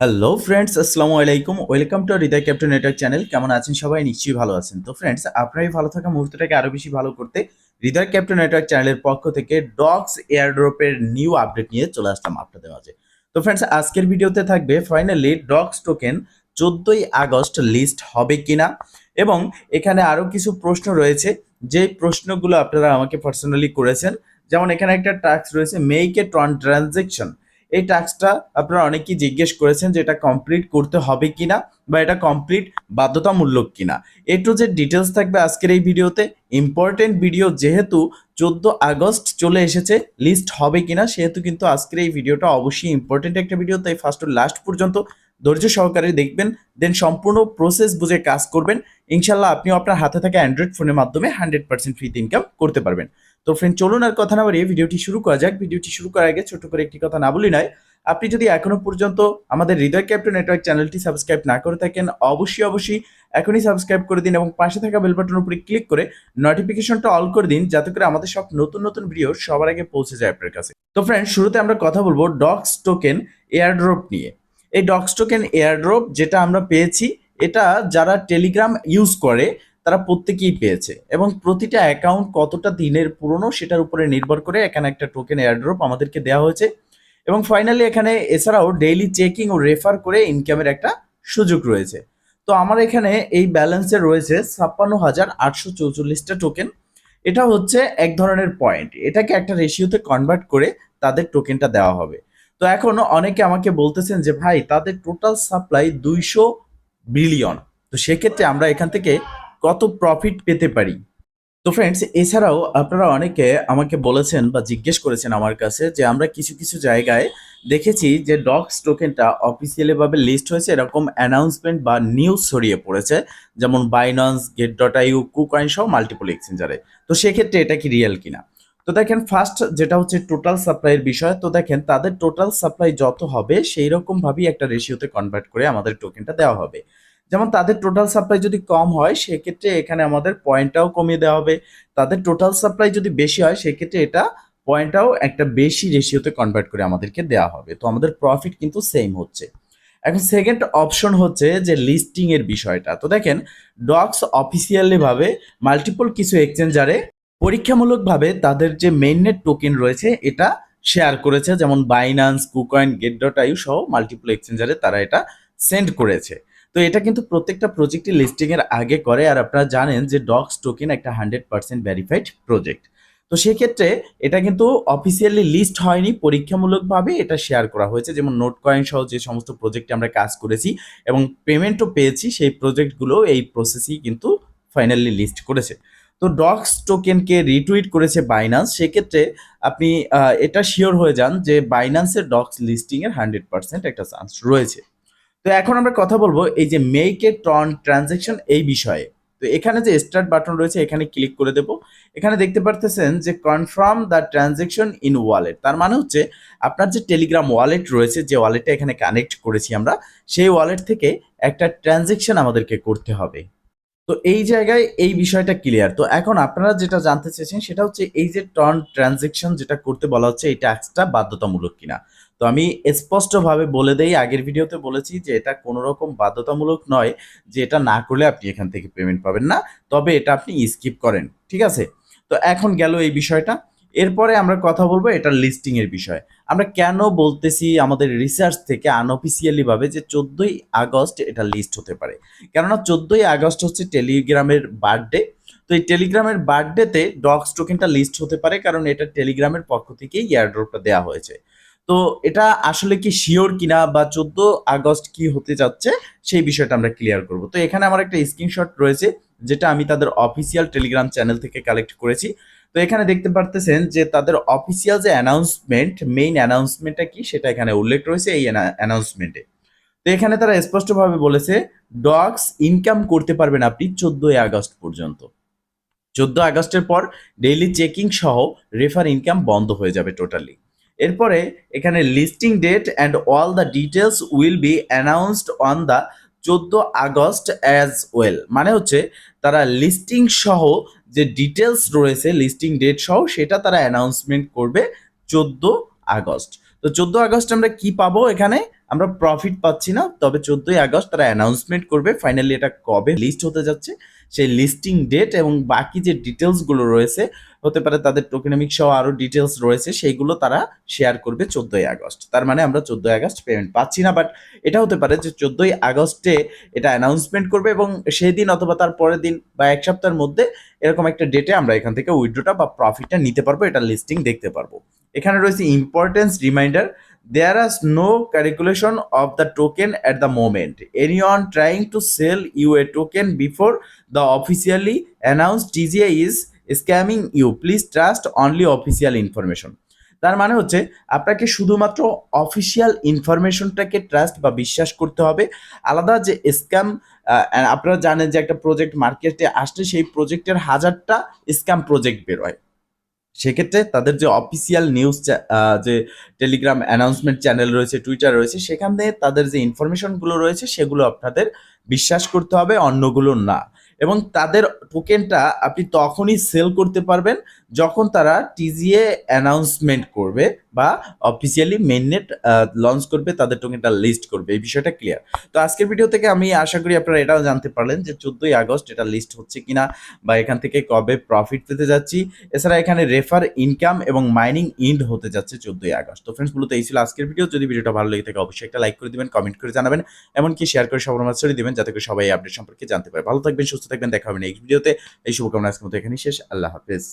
Hello friends আসসালামু আলাইকুম। Welcome to Hridoy captain network channel কেমন আছেন সবাই? নিশ্চয়ই ভালো আছেন। তো ফ্রেন্ডস আপনারাই ভালো থাকা মুহূর্তটাকে আরও বেশি ভালো করতে হৃদয় ক্যাপ্টেন নেটওয়ার্ক চ্যানেলের পক্ষ থেকে ডগস এয়ারড্রপের নিউ আপডেট নিয়ে চলে আসলাম আপনাদের মাঝে। তো ফ্রেন্ডস আজকের ভিডিওতে থাকবে ফাইনালি ডগস টোকেন চোদ্দই আগস্ট লিস্ট হবে কিনা? এবং এখানে আরও কিছু প্রশ্ন রয়েছে। যে প্রশ্নগুলো আপনারা আমাকে পার্সোনালি করেছেন, যেমন এখানে একটা টাস্ক রয়েছে মেক এ ট্রান ট্রানজেকশন এই টাস্কটা আপনারা অনেকেই জিজ্ঞেস করেছেন যে এটা কমপ্লিট করতে হবে কিনা বা এটা কমপ্লিট বাধ্যতামূলক কিনা। এ টু যে ডিটেলস থাকবে আজকের এই ভিডিওতে। ইম্পর্টেন্ট ভিডিও যেহেতু চোদ্দ আগস্ট চলে এসেছে লিস্ট হবে কিনা সেহেতু কিন্তু আজকের এই ভিডিওটা অবশ্যই ইম্পর্টেন্ট একটা ভিডিও তাই ফার্স্ট টু লাস্ট পর্যন্ত ধৈর্য সহকারে দেখবেন দেন সম্পূর্ণ প্রসেস বুঝে কাজ করবেন। ইনশাল্লাহ আপনিও আপনার হাতে থাকা অ্যান্ড্রয়েড ফোনের মাধ্যমে হান্ড্রেড পার্সেন্ট ফ্রিতে ইনকাম করতে পারবেন। তো ফ্রেন্ড চলুন আর কথা না বাড়িয়ে ভিডিওটি শুরু করা যাক। ভিডিওটি শুরু করার আগে ছোট করে একটি কথা না বলি নয়, আপনি যদি এখনও পর্যন্ত আমাদের হৃদয় ক্যাপ্টেন নেটওয়ার্ক চ্যানেলটি সাবস্ক্রাইব না করে থাকেন, অবশ্যই অবশ্যই এখনই সাবস্ক্রাইব করে দিন এবং পাশে থাকা বেল বাটনের উপরে ক্লিক করে নোটিফিকেশনটা অল করে দিন, যাতে করে আমাদের সব নতুন নতুন ভিডিও সবার আগে পৌঁছে যায় আপনার কাছে। তো ফ্রেন্ড শুরুতে আমরা কথা বলব ডক্স টোকেন এয়ারড্রপ নিয়ে। এই ডক্স টোকেন এয়ারড্রপ যেটা আমরা পেয়েছি, এটা যারা টেলিগ্রাম ইউজ করে তারা প্রত্যেকেই পেয়েছে। এবং প্রতিটা অ্যাকাউন্ট কতটা দিনের পুরনো সেটার উপরে নির্ভর করে এখানে একটা টোকেন এয়ারড্রপ আমাদেরকে দেওয়া হয়েছে। এবং ফাইনালি এখানে এছাড়াও ডেইলি চেকিং ও রেফার করে ইনকামের একটা সুযোগ রয়েছে। তো আমার এখানে এই ব্যালেন্সে রয়েছে ছাপ্পান্ন হাজার আটশো চৌচল্লিশটা টোকেন এটা হচ্ছে এক ধরনের পয়েন্ট এটাকে একটা রেশিওতে কনভার্ট করে তাদের টোকেনটা দেওয়া হবে। তো এখন অনেকে আমাকে বলতেছেন যে, ভাই, তাদের টোটাল সাপ্লাই দুইশো বিলিয়ন তো সেক্ষেত্রে আমরা এখান থেকে কত প্রফিট পেতে পারি? তো ফ্রেন্ডস এছাড়াও আপনারা অনেকে আমাকে বলেছেন বা জিজ্ঞেস করেছেন আমার কাছে যে আমরা কিছু কিছু জায়গায় দেখেছি যে ডগস টোকেনটা অফিসিয়ালি ভাবে লিস্ট হয়েছে, এরকম অ্যানাউন্সমেন্ট বা নিউজ ছড়িয়ে পড়েছে, যেমন Binance gate dot IO KuCoin সহ মাল্টিপল এক্সচেঞ্জারে তো সেক্ষেত্রে এটা কি রিয়েল কিনা? তো দেখেন ফার্স্ট যেটা হচ্ছে টোটাল সাপ্লাইয়ের বিষয়, তো দেখেন তাদের টোটাল সাপ্লাই যত হবে সেই রকম ভাবেই একটা রেশিওতে কনভার্ট করে আমাদের টোকেনটা দেওয়া হবে। যেমন তাদের টোটাল সাপ্লাই যদি কম হয়, সেক্ষেত্রে এখানে আমাদের পয়েন্টটাও কমিয়ে দেওয়া হবে। তাদের টোটাল সাপ্লাই যদি বেশি হয়, সেক্ষেত্রে এটা পয়েন্টটাও একটা বেশি রেশিওতে কনভার্ট করে আমাদেরকে দেওয়া হবে। তো আমাদের প্রফিট কিন্তু সেম হচ্ছে। এখন সেকেন্ড অপশন হচ্ছে যে লিস্টিং এর বিষয়টা। তো দেখেন ডক্স অফিসিয়ালি ভাবে মাল্টিপল কিছু এক্সচেঞ্জারে পরীক্ষামূলকভাবে তাদের যে মেইননেট টোকেন রয়েছে, এটা শেয়ার করেছে। যেমন Binance KuCoin Gate dot io সহ মাল্টিপল এক্সচেঞ্জারে তারা এটা সেন্ড করেছে। তো এটা কিন্তু প্রত্যেকটা প্রজেক্টই লিস্টিং এর আগে করে, আর আপনারা জানেন যে ডক্স টোকেন একটা হান্ড্রেড পার্সেন্ট ভেরিফাইড প্রজেক্ট তো সেক্ষেত্রে এটা কিন্তু অফিসিয়ালি লিস্ট হয়নি, পরীক্ষামূলকভাবে এটা শেয়ার করা হয়েছে, যেমন নোট কয়েন সহ যে সমস্ত প্রজেক্টে আমরা কাজ করেছি এবং পেমেন্টও পেয়েছি, সেই প্রজেক্টগুলো এই প্রসেসই কিন্তু ফাইনালি লিস্ট করেছে। তো ডক্স টোকেনকে রিটুইট করেছে বাইনান্স সেক্ষেত্রে আপনি এটা শিওর হয়ে যান যে বাইনান্সের ডক্স লিস্টিং এর হান্ড্রেড পার্সেন্ট একটা চান্স রয়েছে। তো এখন আমরা কথা বলব এই যে মেক এ টন ট্রানজেকশন এই বিষয়ে। তো এখানে যে স্টার্ট বাটন রয়েছে, এখানে ক্লিক করে দেব। এখানে দেখতে পারতেছেন যে confirm the transaction in wallet তার মানে হচ্ছে আপনার যে টেলিগ্রাম ওয়ালেট রয়েছে, যে ওয়ালেটটা এখানে কানেক্ট করেছি আমরা, সেই ওয়ালেট থেকে একটা ট্রানজেকশন আমাদেরকে করতে হবে। তো এই জায়গায় এই বিষয়টা ক্লিয়ার তো এখন আপনারা যেটা জানতে চেয়েছেন, সেটা হচ্ছে এই যে টর্ন ট্রানজেকশন যেটা করতে বলা হচ্ছে এই ট্যাক্সটা বাধ্যতামূলক কিনা। তো আমি স্পষ্টভাবে বলে দেই, আগের ভিডিওতে বলেছি যে এটা কোনো রকম বাধ্যতামূলক নয় যে এটা না করলে আপনি এখান থেকে পেমেন্ট পাবেন না। তবে এটা আপনি স্কিপ করেন, ঠিক আছে? তো এখন গেল এই বিষয়টা। এরপরে আমরা কথা বলব এটা লিস্টিং এর বিষয়। আমরা কেন বলতেছি আমাদের রিসার্চ থেকে আনঅফিসিয়ালি ভাবে যে চোদ্দই আগস্ট এটা লিস্ট হতে পারে? কেননা চোদ্দই আগস্ট হচ্ছে টেলিগ্রামের বার্থডে তো এই টেলিগ্রামের বার্থডেতে ডগস টোকেনটা লিস্ট হতে পারে, কারণ এটা টেলিগ্রামের পক্ষ থেকেই এয়ারড্রপটা দেওয়া হয়েছে। তো এটা আসলে কি শিওর কিনা বা চোদ্দ আগস্ট কি হতে যাচ্ছে, সেই বিষয়টা আমরা ক্লিয়ার করব। তো এখানে আমার একটা স্ক্রিনশট রয়েছে, যেটা আমি তাদের অফিসিয়াল টেলিগ্রাম চ্যানেল থেকে কালেক্ট করেছি। তো এখানে দেখতে পারতেছেন যে তাদের অফিসিয়াল যে অ্যানাউন্সমেন্ট মেইন অ্যানাউন্সমেন্টটা কি, সেটা এখানে উল্লেখ রয়েছে এই অ্যানাউন্সমেন্টে তো এখানে তারা স্পষ্টভাবে বলেছে ডগস ইনকাম করতে পারবেন আপনি চোদ্দই আগস্ট পর্যন্ত। চোদ্দ আগস্টের পর ডেইলি চেকিং সহ রেফার ইনকাম বন্ধ হয়ে যাবে টোটালি এরপরে এখানে listing date and all the details will be announced on the চোদ্দ আগস্ট অ্যাজ ওয়েল মানে হচ্ছে তারা লিস্টিং সহ যে ডিটেলস রয়েছে লিস্টিং ডেট সহ, সেটা তারা অ্যানাউন্সমেন্ট করবে চোদ্দ আগস্ট। তো চোদ্দ আগস্ট আমরা কি পাবো এখানে? আমরা প্রফিট পাচ্ছি না, তবে চোদ্দই আগস্ট তারা অ্যানাউন্সমেন্ট করবে ফাইনালি এটা কবে লিস্ট হতে যাচ্ছে, সেই লিস্টিং ডেট এবং বাকি যে ডিটেলসগুলো রয়েছে, হতে পারে তাদের টোকেনমিক সহ আরও ডিটেলস রয়েছে, সেইগুলো তারা শেয়ার করবে চোদ্দোই আগস্ট। তার মানে আমরা চোদ্দোই আগস্ট পেমেন্ট পাচ্ছি না বাট এটা হতে পারে যে চোদ্দোই আগস্টে এটা অ্যানাউন্সমেন্ট করবে এবং সেই দিন অথবা তার পরের দিন বা এক সপ্তাহের মধ্যে এরকম একটা ডেটে আমরা এখান থেকে উইড্রোটা বা প্রফিটটা নিতে পারব, এটা লিস্টিং দেখতে পারব। এখানে রয়েছে importance reminder there is no calculation of the token at the moment anyone trying to sell you a token before the officially announced tga is scamming you please trust only official information তার মানে হচ্ছে আপনাকে শুধুমাত্র official ইনফরমেশনটাকে trust বা বিশ্বাস করতে হবে আলাদা যে স্ক্যাম আপনারা জানেন যে একটা প্রজেক্ট মার্কেটে আসলে সেই প্রজেক্টের হাজারটা স্ক্যাম প্রজেক্ট বেরোয় সেক্ষেত্রে তাদের যে অফিসিয়াল নিউজ যে টেলিগ্রাম অ্যানাউন্সমেন্ট চ্যানেল রয়েছে টুইটার রয়েছে, সেখান সেখানে তাদের যে ইনফরমেশনগুলো রয়েছে, সেগুলো আপনাদের বিশ্বাস করতে হবে, অন্যগুলো না। এবং তাদের টোকেনটা আপনি তখনই সেল করতে পারবেন যখন তারা টিজিএ অ্যানাউন্সমেন্ট করবে বা অফিসিয়ালি মেননেট লঞ্চ করবে, তাদের টোকেনটা লিস্ট করবে। এই বিষয়টা ক্লিয়ার তো আজকের ভিডিও থেকে আমি আশা করি আপনারা এটাও জানতে পারলেন যে চোদ্দোই আগস্ট এটা লিস্ট হচ্ছে কিনা বা এখান থেকে কবে প্রফিট পেতে যাচ্ছি। এছাড়া এখানে রেফার ইনকাম এবং মাইনিং ইন্ড হতে যাচ্ছে চোদ্দোই আগস্ট। তো ফ্রেন্ডস মূলত এই ছিল আজকের ভিডিও যদি ভিডিওটা ভালো লেগে থাকে, অবশ্যই একটা লাইক করে দিবেন কমেন্ট করে জানাবেন। এমনকি শেয়ার করে সবার মাঝে ছড়িয়ে দিবেন, যাতে করে সবাই আপডেট সম্পর্কে জানতে পারে। ভালো থাকবেন সুস্থ থাকবেন দেখা হবে নেক্সট ভিডিওতে। এই শুভকামনা আজকের মতো এখানেই শেষ। আল্লাহ হাফেজ।